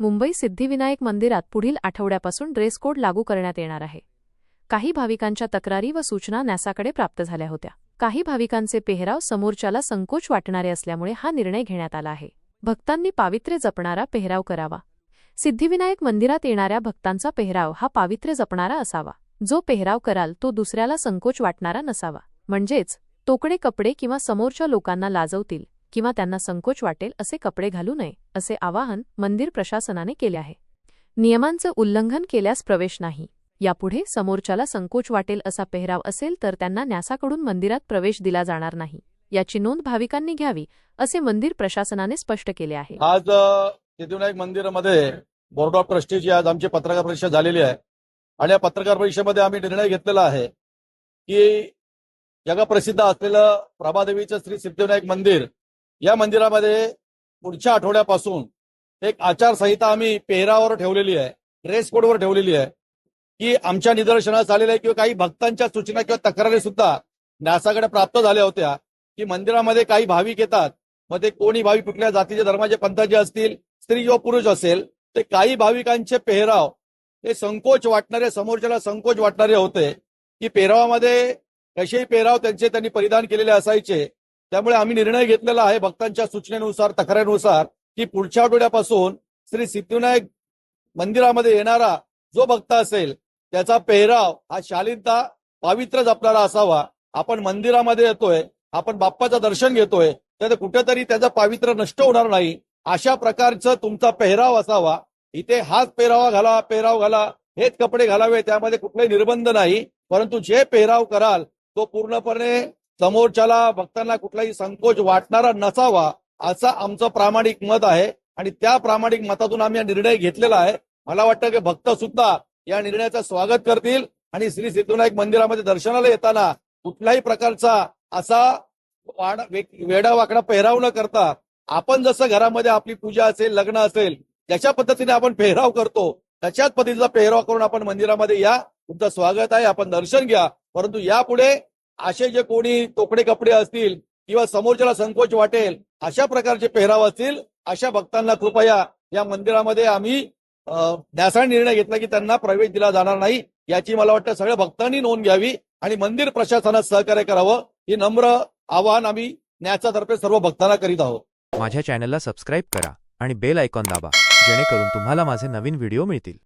मुंबई सिद्धिविनायक मंदिरात पुढील आठवड्यापासून ड्रेस कोड लागू करण्यात येणार आहे. काही भाविकांच्या तक्रारी व सूचना नॅसाकडे प्राप्त झाल्या होत्या. काही भाविकांचे पेहराव समोरच्याला संकोच वाटणारे असल्यामुळे हा निर्णय घेण्यात आला आहे. भक्तांनी पावित्र्य जपणारा पेहराव करावा. सिद्धिविनायक मंदिरात येणाऱ्या भक्तांचा पेहराव हा पावित्र्य जपणारा असावा. जो पेहराव कराल तो दुसऱ्याला संकोच वाटणारा नसावा. म्हणजेच तोकडे कपडे किंवा समोरच्या लोकांना लाजवतील किंवा त्यांना संकोच वाटेल असे कपडे घालू नये. असे आवाहन मंदिर प्रशासनाने केले आहे. नियमांचं उल्लंघन केल्यास प्रवेश नाही. यापुढे समोरच्याला संकोच वाटेल असा पेहराव असेल तर त्यांना न्यासाकडून मंदिरात प्रवेश दिला जाणार नाही. याची नोंद भाविकांनी घ्यावी असे मंदिर प्रशासनाने स्पष्ट केले आहे. आज सिद्धिविनायक मंदिरामध्ये बोर्ड ऑफ ट्रस्टीची आज आमची पत्रकार परिषद झालेली आहे. आणि या पत्रकार परिषदेमध्ये आम्ही निर्णय घेतलेला आहे की जगप्रसिद्ध असलेलं प्रभादेवीचं श्री सिद्धिविनायक मंदिर या मंदिरामध्ये पुढच्या आठवड्यापासून एक आचारसंहिता आम्ही पेहरावर ठेवलेली आहे ड्रेस कोडवर ठेवलेली आहे की आमच्या निदर्शनास आलेलं आहे किंवा काही भक्तांच्या सूचना किंवा तक्रारी सुद्धा न्यासाकडे प्राप्त झाल्या होत्या की मंदिरामध्ये काही भाविक येतात मग ते कोणी भाविक कुठल्या जातीचे धर्माचे पंथाचे असतील स्त्री किंवा पुरुष असेल ते काही भाविकांचे पेहराव हे संकोच वाटणारे समोरच्याला संकोच वाटणारे होते की पेहरावामध्ये कसेही पेहराव त्यांचे त्यांनी परिधान केलेले असायचे त्यामुळे आम्ही निर्णय घेतलेला आहे भक्तांच्या सूचनेनुसार तक्रारीनुसार की पुढच्या आठवड्यापासून श्री सिद्धिविनायक मंदिरामध्ये येणारा जो भक्त असेल त्याचा पेहराव हा शालीनता पावित्र्य जपणारा असावा. आपण मंदिरामध्ये येतोय आपण बाप्पाचं दर्शन घेतोय तर कुठेतरी त्याचं पावित्र्य नष्ट होणार नाही. अशा प्रकारचं तुमचा पेहराव असावा. इथे हाच पेहरावा घाला पेहराव घाला हेच कपडे घालावे त्यामध्ये कुठले निर्बंध नाही. परंतु जे पेहराव कराल तो पूर्णपणे समोरच्याला भक्तांना कुठलाही संकोच वाटणारा नसावा असं आमचं प्रामाणिक मत आहे. आणि त्या प्रामाणिक मतातून आम्ही हा निर्णय घेतलेला आहे. मला वाटतं की भक्त सुद्धा या निर्णयाचं स्वागत करतील. आणि श्री सिद्धविनायक मंदिरामध्ये दर्शनाला येताना कुठल्याही प्रकारचा असा वेडा वाकडा पेहराव न करता आपण जसं घरामध्ये आपली पूजा असेल लग्न असेल ज्याच्या पद्धतीने आपण पेहराव करतो त्याच्याच पद्धतीचा पेहराव करून आपण मंदिरामध्ये या. तुमचं स्वागत आहे. आपण दर्शन घ्या. परंतु यापुढे असे जे कोणी तोकडे कपडे असतील किंवा समोरच्याला संकोच वाटेल अशा प्रकारचे पेहराव असतील अशा भक्तांना कृपया या मंदिरामध्ये आम्ही अं, निर्णय घेतला की त्यांना प्रवेश दिला जाणार नाही याची मला वाटतं सगळ्या भक्तांनी नोंद घ्यावी आणि मंदिर प्रशासनात सहकार्य करावं ही नम्र आवाहन आम्ही न्यासातर्फे सर्व भक्तांना करीत आहोत. माझ्या चॅनलला सबस्क्राईब करा आणि बेल आयकॉन दाबा जेणेकरून तुम्हाला माझे नवीन व्हिडिओ मिळतील.